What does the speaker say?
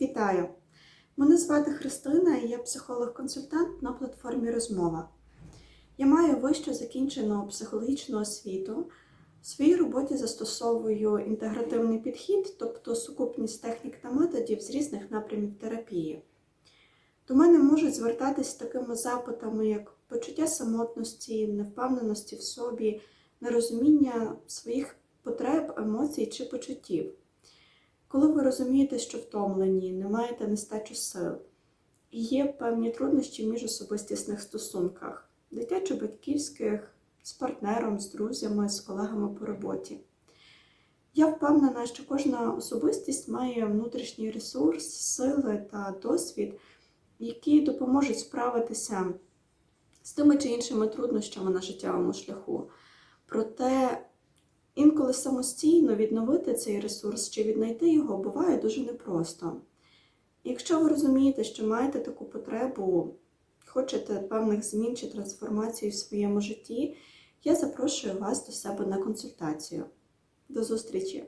Вітаю! Мене звати Христина і я психолог-консультант на платформі Розмова. Я маю вищу закінчену психологічну освіту. В своїй роботі застосовую інтегративний підхід, тобто сукупність технік та методів з різних напрямів терапії. До мене можуть звертатись такими запитами, як почуття самотності, невпевненості в собі, нерозуміння своїх потреб, емоцій чи почуттів. Коли ви розумієте, що втомлені, не маєте нестачу сил, і є певні труднощі в міжособистісних стосунках, дитячо-батьківських, з партнером, з друзями, з колегами по роботі. Я впевнена, що кожна особистість має внутрішній ресурс, сили та досвід, які допоможуть справитися з тими чи іншими труднощами на життєвому шляху. Проте інколи самостійно відновити цей ресурс чи віднайти його буває дуже непросто. Якщо ви розумієте, що маєте таку потребу, хочете певних змін чи трансформації в своєму житті, я запрошую вас до себе на консультацію. До зустрічі!